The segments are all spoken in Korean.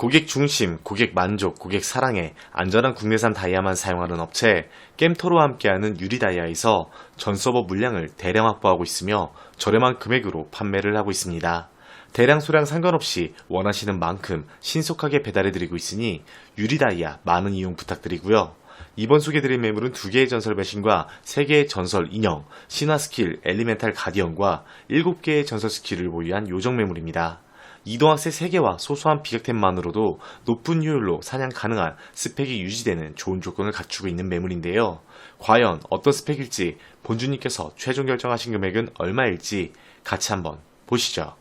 고객 중심, 고객 만족, 고객 사랑에 안전한 국내산 다이아만 사용하는 업체 겜토로와 함께하는 유리다이아에서 전 서버 물량을 대량 확보하고 있으며 저렴한 금액으로 판매를 하고 있습니다. 대량 소량 상관없이 원하시는 만큼 신속하게 배달해드리고 있으니 유리다이아 많은 이용 부탁드리고요. 이번 소개드린 매물은 두 개의 전설 배신과 세 개의 전설 인형, 신화 스킬, 엘리멘탈 가디언과 일곱 개의 전설 스킬을 보유한 요정 매물입니다. 이동학세 3개와 소소한 비격템만으로도 높은 효율로 사냥 가능한 스펙이 유지되는 좋은 조건을 갖추고 있는 매물인데요. 과연 어떤 스펙일지 본주님께서 최종 결정하신 금액은 얼마일지 같이 한번 보시죠.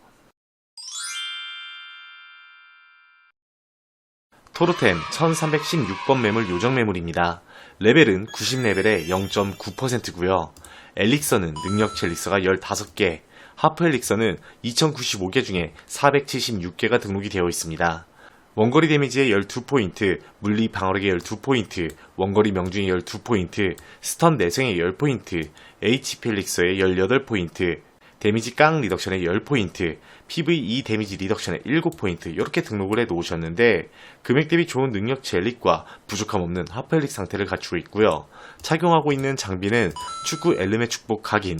토르템 1316번 매물 요정 매물입니다. 레벨은 90레벨에 0.9%고요. 엘릭서는 능력치 엘릭서가 15개, 하프 엘릭서는 2095개 중에 476개가 등록이 되어 있습니다. 원거리 데미지의 12포인트, 물리 방어력의 12포인트, 원거리 명중의 12포인트, 스턴 내성의 10포인트, HP 엘릭서의 18포인트, 데미지 깡 리덕션의 10포인트, PVE 데미지 리덕션의 7포인트 이렇게 등록을 해 놓으셨는데 금액 대비 좋은 능력 젤릭과 부족함 없는 하펠릭 상태를 갖추고 있고요. 착용하고 있는 장비는 축구 엘름의 축복 각인,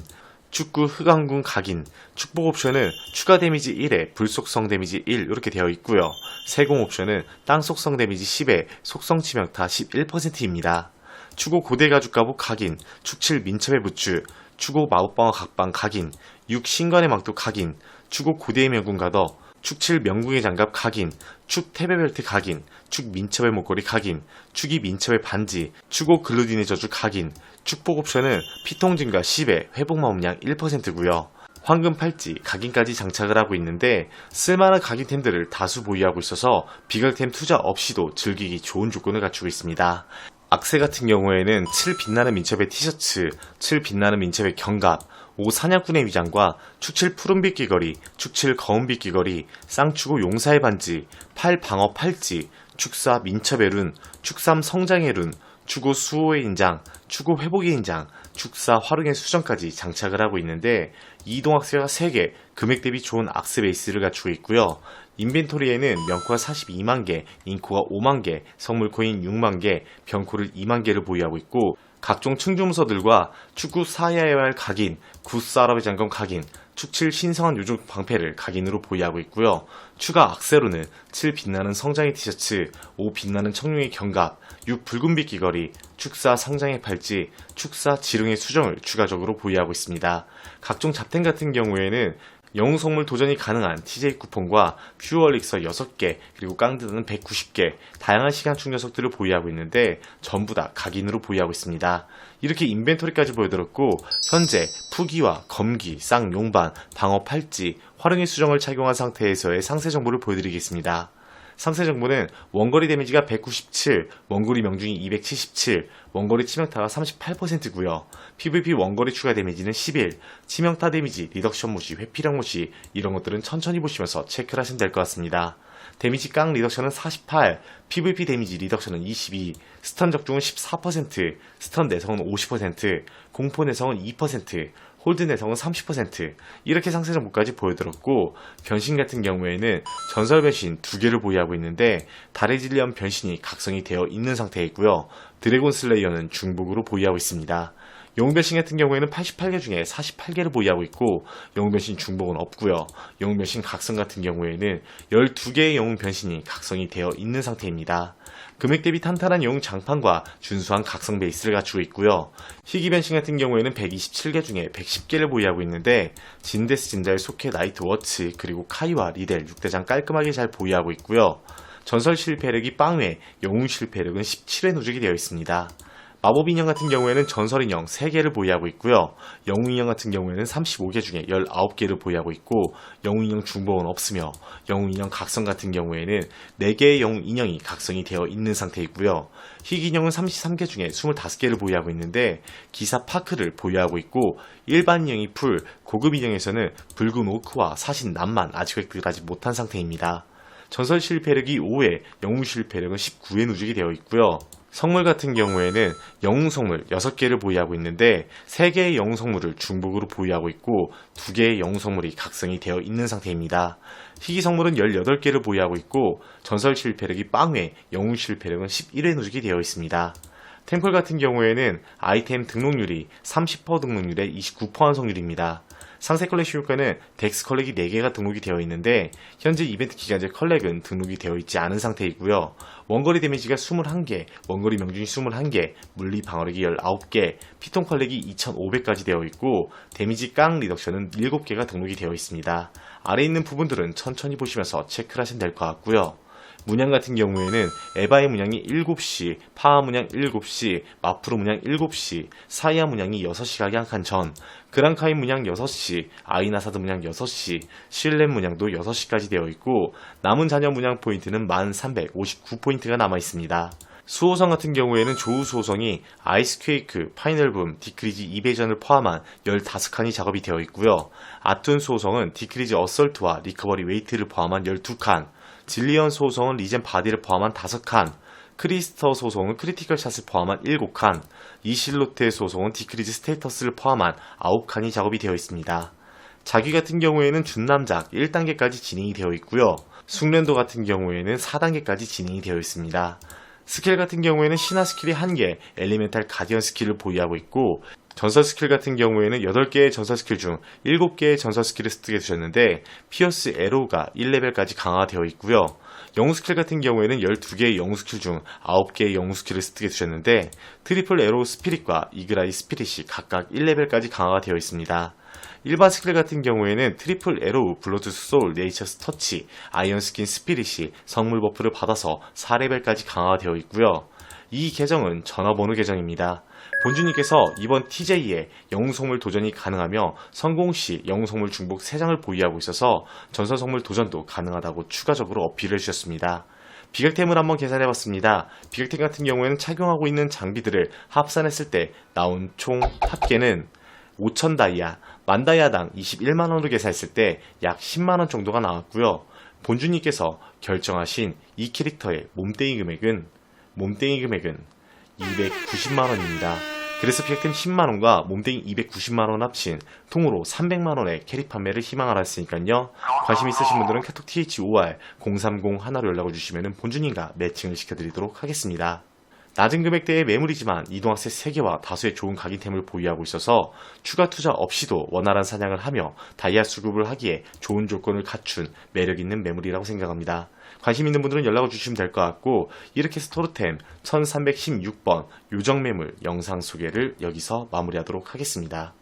축구 흑암군 각인, 축복 옵션은 추가 데미지 1에 불속성 데미지 1 이렇게 되어 있고요. 세공 옵션은 땅 속성 데미지 10에 속성 치명타 11%입니다. 추고 고대 가죽 갑옷 각인, 축칠 민첩의 부추, 추고 마법방어 각방 각인, 6 신관의 망토 각인, 추고 고대의 명군 가더, 축칠 명궁의 장갑 각인, 축 태베벨트 각인, 축 민첩의 목걸이 각인, 축이 민첩의 반지, 추고 글루딘의 저주 각인, 축복 옵션은 피통 증가 10에 회복 마음량 1%고요. 황금 팔찌, 각인까지 장착을 하고 있는데 쓸만한 각인템들을 다수 보유하고 있어서 비각템 투자 없이도 즐기기 좋은 조건을 갖추고 있습니다. 악세 같은 경우에는 7 빛나는 민첩의 티셔츠, 7 빛나는 민첩의 견갑, 5 사냥꾼의 위장과 축칠 푸른빛 귀걸이, 축칠 거운빛 귀걸이, 쌍추고 용사의 반지, 8 방어 팔찌, 축사 민첩의 룬, 축삼 성장의 룬, 추고 수호의 인장, 추고 회복의 인장, 축사 활용의 수정까지 장착을 하고 있는데 이동 악세가 3개, 금액 대비 좋은 악세 베이스를 갖추고 있고요. 인벤토리에는 명코가 42만 개, 인코가 5만 개, 성물코인 6만 개, 병코를 2만 개를 보유하고 있고 각종 충주무서들과 축구 사야에할 각인, 구사라베 장검 각인, 축칠 신성한 요족 방패를 각인으로 보유하고 있고요. 추가 악세로는 7 빛나는 성장의 티셔츠, 5 빛나는 청룡의 견갑, 6 붉은빛 귀걸이, 축사 성장의 팔찌, 축사 지릉의 수정을 추가적으로 보유하고 있습니다. 각종 잡템 같은 경우에는 영웅 성물 도전이 가능한 TJ 쿠폰과 퓨어 릭서 6개, 그리고 깡드는 190개, 다양한 시간충 녀석들을 보유하고 있는데 전부 다 각인으로 보유하고 있습니다. 이렇게 인벤토리까지 보여드렸고 현재 푸기와 검기, 쌍 용반, 방어 팔찌, 활용의 수정을 착용한 상태에서의 상세 정보를 보여드리겠습니다. 상세 정보는 원거리 데미지가 197, 원거리 명중이 277, 원거리 치명타가 38%고요. PVP 원거리 추가 데미지는 11, 치명타 데미지, 리덕션 모시, 회피력 모시 이런 것들은 천천히 보시면서 체크를 하시면 될 것 같습니다. 데미지 깡 리덕션은 48, PVP 데미지 리덕션은 22, 스턴 적중은 14%, 스턴 내성은 50%, 공포 내성은 2%, 홀드 내성은 30% 이렇게 상세 정보까지 보여드렸고 변신 같은 경우에는 전설 변신 두 개를 보유하고 있는데 달의 질리언 변신이 각성이 되어 있는 상태에 있고요. 드래곤 슬레이어는 중복으로 보유하고 있습니다. 영웅 변신 같은 경우에는 88개 중에 48개를 보유하고 있고 영웅 변신 중복은 없고요. 영웅 변신 각성 같은 경우에는 12개의 영웅 변신이 각성이 되어 있는 상태입니다 금액 대비 탄탄한 영웅 장판과 준수한 각성 베이스를 갖추고 있고요. 희귀 변신 같은 경우에는 127개 중에 110개를 보유하고 있는데 진데스 진자의 소켓 나이트 워치 그리고 카이와 리델 6대장 깔끔하게 잘 보유하고 있고요. 전설 실패력이 빵회, 영웅 실패력은 17회 누적이 되어 있습니다. 마법 인형 같은 경우에는 전설 인형 3개를 보유하고 있고요. 영웅 인형 같은 경우에는 35개 중에 19개를 보유하고 있고 영웅 인형 중복은 없으며 영웅 인형 각성 같은 경우에는 4개의 영웅 인형이 각성이 되어 있는 상태이고요. 희귀 인형은 33개 중에 25개를 보유하고 있는데 기사 파크를 보유하고 있고 일반 인형이 풀, 고급 인형에서는 붉은 오크와 사신 남만 아직 획득하지 못한 상태입니다. 전설 실패력이 5회, 영웅 실패력은 19회 누적이 되어 있고요. 성물 같은 경우에는 영웅 성물 6개를 보유하고 있는데 3개의 영웅 성물을 중복으로 보유하고 있고 2개의 영웅 성물이 각성이 되어 있는 상태입니다. 희귀 성물은 18개를 보유하고 있고 전설 실패력이 빵회, 영웅 실패력은 11회 누적이 되어 있습니다. 템플 같은 경우에는 아이템 등록률이 30% 등록률에 29% 완성률입니다. 상세 컬렉 효과는 덱스 컬렉이 4개가 등록이 되어 있는데 현재 이벤트 기간제 컬렉은 등록이 되어 있지 않은 상태이고요. 원거리 데미지가 21개, 원거리 명중이 21개, 물리 방어력이 19개, 피통 컬렉이 2500까지 되어 있고 데미지 깡 리덕션은 7개가 등록이 되어 있습니다. 아래 있는 부분들은 천천히 보시면서 체크를 하시면 될 것 같고요. 문양 같은 경우에는 에바의 문양이 7시, 파하 문양 7시, 마프로 문양 7시, 사이아 문양이 6시 각양한 전, 그랑카이 문양 6시, 아이나사드 문양 6시, 실렘 문양도 6시까지 되어 있고 남은 자녀 문양 포인트는 1359포인트가 남아 있습니다. 수호성 같은 경우에는 조우 수호성이 아이스퀘이크, 파이널붐, 디크리지 2배전을 포함한 15칸이 작업이 되어 있고요. 아툰 수호성은 디크리지 어설트와 리커버리 웨이트를 포함한 12칸, 질리언 소송은 리젠 바디를 포함한 5칸, 크리스터 소송은 크리티컬 샷을 포함한 7칸, 이실로트의 소송은 디크리즈 스테이터스를 포함한 9칸이 작업이 되어 있습니다. 자기 같은 경우에는 준남작 1단계까지 진행이 되어 있고요. 숙련도 같은 경우에는 4단계까지 진행이 되어 있습니다. 스킬 같은 경우에는 신화 스킬이 1개, 엘리멘탈 가디언 스킬을 보유하고 있고 전설 스킬 같은 경우에는 8개의 전설 스킬 중 7개의 전설 스킬을 습득해 주셨는데 피어스 에로우가 1레벨까지 강화되어 있고요. 영웅 스킬 같은 경우에는 12개의 영웅 스킬 중 9개의 영웅 스킬을 습득해 주셨는데 트리플 에로우 스피릿과 이그라이 스피릿이 각각 1레벨까지 강화가 되어 있습니다. 일반 스킬 같은 경우에는 트리플 에로우, 블러드 소울, 네이처스 터치, 아이언 스킨 스피릿이 성물 버프를 받아서 4레벨까지 강화가 되어 있고요. 이 계정은 전화번호 계정입니다. 본주님께서 이번 TJ에 영웅성물 도전이 가능하며 성공시 영웅성물 중복 3장을 보유하고 있어서 전설성물 도전도 가능하다고 추가적으로 어필을 해주셨습니다. 비격템을 한번 계산해 봤습니다. 비격템 같은 경우에는 착용하고 있는 장비들을 합산했을 때 나온 총 합계는 5천 다이아, 만 다이아당 21만원으로 계산했을 때 약 10만원 정도가 나왔고요. 본주님께서 결정하신 이 캐릭터의 몸땡이 금액은 몸땡이 금액은 290만 원입니다. 그래서 비액템 10만 원과 몸땡이 290만 원 합친 통으로 300만 원의 캐릭 판매를 희망하라 했으니까요. 관심 있으신 분들은 카톡 THOR 030 하나로 연락을 주시면 본주님과 매칭을 시켜드리도록 하겠습니다. 낮은 금액대의 매물이지만 이동학세 3개와 다수의 좋은 각인템을 보유하고 있어서 추가 투자 없이도 원활한 사냥을 하며 다이아 수급을 하기에 좋은 조건을 갖춘 매력 있는 매물이라고 생각합니다. 관심 있는 분들은 연락을 주시면 될 것 같고 이렇게 스토르템 1316번 요정매물 영상 소개를 여기서 마무리하도록 하겠습니다.